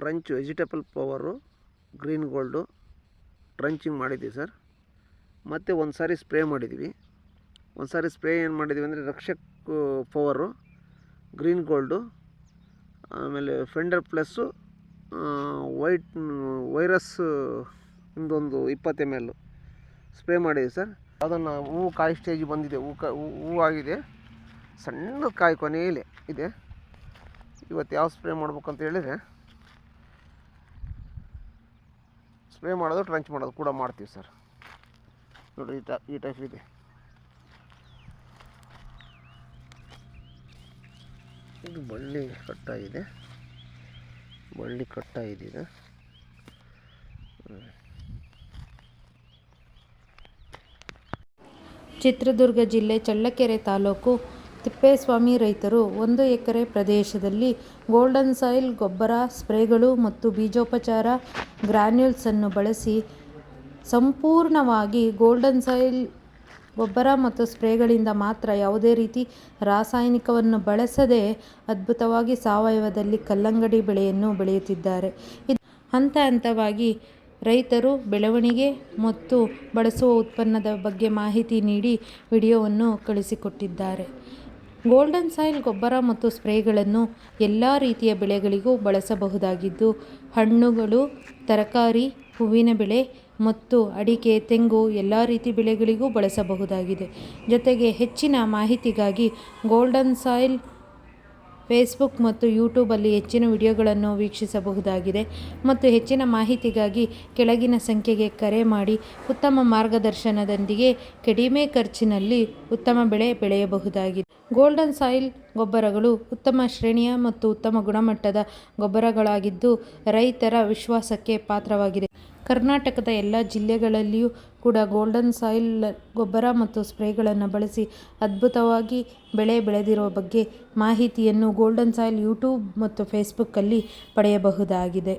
Trench vegetable power, green gold, trenching ಮಾಡಿದ್ದೀವಿ sir. ಮತ್ತು ಒಂದು ಸಾರಿ ಸ್ಪ್ರೇ ಮಾಡಿದ್ದೀವಿ ಒಂದು ಸಾರಿ ಸ್ಪ್ರೇ ಏನು ಮಾಡಿದ್ದೀವಿ ಅಂದರೆ ರಕ್ಷಕ್ ಪವರು, ಗ್ರೀನ್ ಗೋಲ್ಡು, ಆಮೇಲೆ ಫೆಂಡರ್ ಪ್ಲಸ್ಸು ವೈಟ್, ವೈರಸ್ ಇಂದೊಂದು ಇಪ್ಪತ್ತು ಎಂ ಎಲ್ ಸ್ಪ್ರೇ ಮಾಡಿದ್ದೀವಿ ಸರ್. ಅದನ್ನು ಹೂವು ಕಾಯಿ ಸ್ಟೇಜ್ ಬಂದಿದೆ. ಹೂ ಕಾ ಆಗಿದೆ. ಸಣ್ಣ ಕಾಯಿ ಕೊನೆಯಲ್ಲಿ ಇದೆ. ಇವತ್ತು ಯಾವ ಸ್ಪ್ರೇ ಮಾಡ್ಬೇಕಂತ ಹೇಳಿದರೆ ಸ್ಪ್ರೇ ಮಾಡೋದು, ಟ್ರಂಚ್ ಮಾಡೋದು ಕೂಡ ಮಾಡ್ತೀವಿ ಸರ್. ನೋಡಿರಿ ಈ ಟೈ, ಈ ಟೈಪ್ ಇದೆ. ಇದು ಬಳ್ಳಿ ಕಟ್ಟಾಗಿದೆ ಬಳ್ಳಿ ಕಟ್ಟಾಗಿದೆ ಚಿತ್ರದುರ್ಗ ಜಿಲ್ಲೆ ಚಳ್ಳಕೆರೆ ತಾಲೂಕು ತಿಪ್ಪೇಸ್ವಾಮಿ ರೈತರು ಒಂದು ಎಕರೆ ಪ್ರದೇಶದಲ್ಲಿ ಗೋಲ್ಡನ್ ಸಾಯಿಲ್ ಗೊಬ್ಬರ ಸ್ಪ್ರೇಗಳು ಮತ್ತು ಬೀಜೋಪಚಾರ ಗ್ರ್ಯಾನ್ಯೂಲ್ಸನ್ನು ಬಳಸಿ ಸಂಪೂರ್ಣವಾಗಿ ಗೋಲ್ಡನ್ ಸಾಯಿಲ್ ಗೊಬ್ಬರ ಮತ್ತು ಸ್ಪ್ರೇಗಳಿಂದ ಮಾತ್ರ ಯಾವುದೇ ರೀತಿ ರಾಸಾಯನಿಕವನ್ನು ಬಳಸದೆ ಅದ್ಭುತವಾಗಿ ಸಾವಯವದಲ್ಲಿ ಕಲ್ಲಂಗಡಿ ಬೆಳೆಯನ್ನು ಬೆಳೆಯುತ್ತಿದ್ದಾರೆ. ಇದು ಹಂತ ಹಂತವಾಗಿ ರೈತರು ಬೆಳವಣಿಗೆ ಮತ್ತು ಬಳಸುವ ಉತ್ಪನ್ನದ ಬಗ್ಗೆ ಮಾಹಿತಿ ನೀಡಿ ವಿಡಿಯೋವನ್ನು ಕಳಿಸಿಕೊಟ್ಟಿದ್ದಾರೆ. ಗೋಲ್ಡನ್ ಸಾಯಿಲ್ ಗೊಬ್ಬರ ಮತ್ತು ಸ್ಪ್ರೇಗಳನ್ನು ಎಲ್ಲ ರೀತಿಯ ಬೆಳೆಗಳಿಗೂ ಬಳಸಬಹುದಾಗಿದ್ದು, ಹಣ್ಣುಗಳು, ತರಕಾರಿ, ಹೂವಿನ ಬೆಳೆ ಮತ್ತು ಅಡಿಕೆ, ತೆಂಗು ಎಲ್ಲ ರೀತಿ ಬೆಳೆಗಳಿಗೂ ಬಳಸಬಹುದಾಗಿದೆ. ಜೊತೆಗೆ ಹೆಚ್ಚಿನ ಮಾಹಿತಿಗಾಗಿ ಗೋಲ್ಡನ್ ಸಾಯಿಲ್ ಫೇಸ್ಬುಕ್ ಮತ್ತು ಯೂಟ್ಯೂಬಲ್ಲಿ ಹೆಚ್ಚಿನ ವಿಡಿಯೋಗಳನ್ನು ವೀಕ್ಷಿಸಬಹುದಾಗಿದೆ. ಮತ್ತು ಹೆಚ್ಚಿನ ಮಾಹಿತಿಗಾಗಿ ಕೆಳಗಿನ ಸಂಖ್ಯೆಗೆ ಕರೆ ಮಾಡಿ. ಉತ್ತಮ ಮಾರ್ಗದರ್ಶನದೊಂದಿಗೆ ಕಡಿಮೆ ಖರ್ಚಿನಲ್ಲಿ ಉತ್ತಮ ಬೆಳೆ ಬೆಳೆಯಬಹುದಾಗಿದೆ. ಗೋಲ್ಡನ್ ಸಾಯಿಲ್ ಗೊಬ್ಬರಗಳು ಉತ್ತಮ ಶ್ರೇಣಿಯ ಮತ್ತು ಉತ್ತಮ ಗುಣಮಟ್ಟದ ಗೊಬ್ಬರಗಳಾಗಿದ್ದು ರೈತರ ವಿಶ್ವಾಸಕ್ಕೆ ಪಾತ್ರವಾಗಿದೆ. ಕರ್ನಾಟಕದ ಎಲ್ಲ ಜಿಲ್ಲೆಗಳಲ್ಲಿಯೂ ಕೂಡ ಗೋಲ್ಡನ್ ಸಾಯಿಲ್ ಗೊಬ್ಬರ ಮತ್ತು ಸ್ಪ್ರೇಗಳನ್ನು ಬಳಸಿ ಅದ್ಭುತವಾಗಿ ಬೆಳೆ ಬೆಳೆದಿರುವ ಬಗ್ಗೆ ಮಾಹಿತಿಯನ್ನು ಗೋಲ್ಡನ್ ಸಾಯಿಲ್ ಯೂಟ್ಯೂಬ್ ಮತ್ತು ಫೇಸ್ಬುಕ್ಕಲ್ಲಿ ಪಡೆಯಬಹುದಾಗಿದೆ.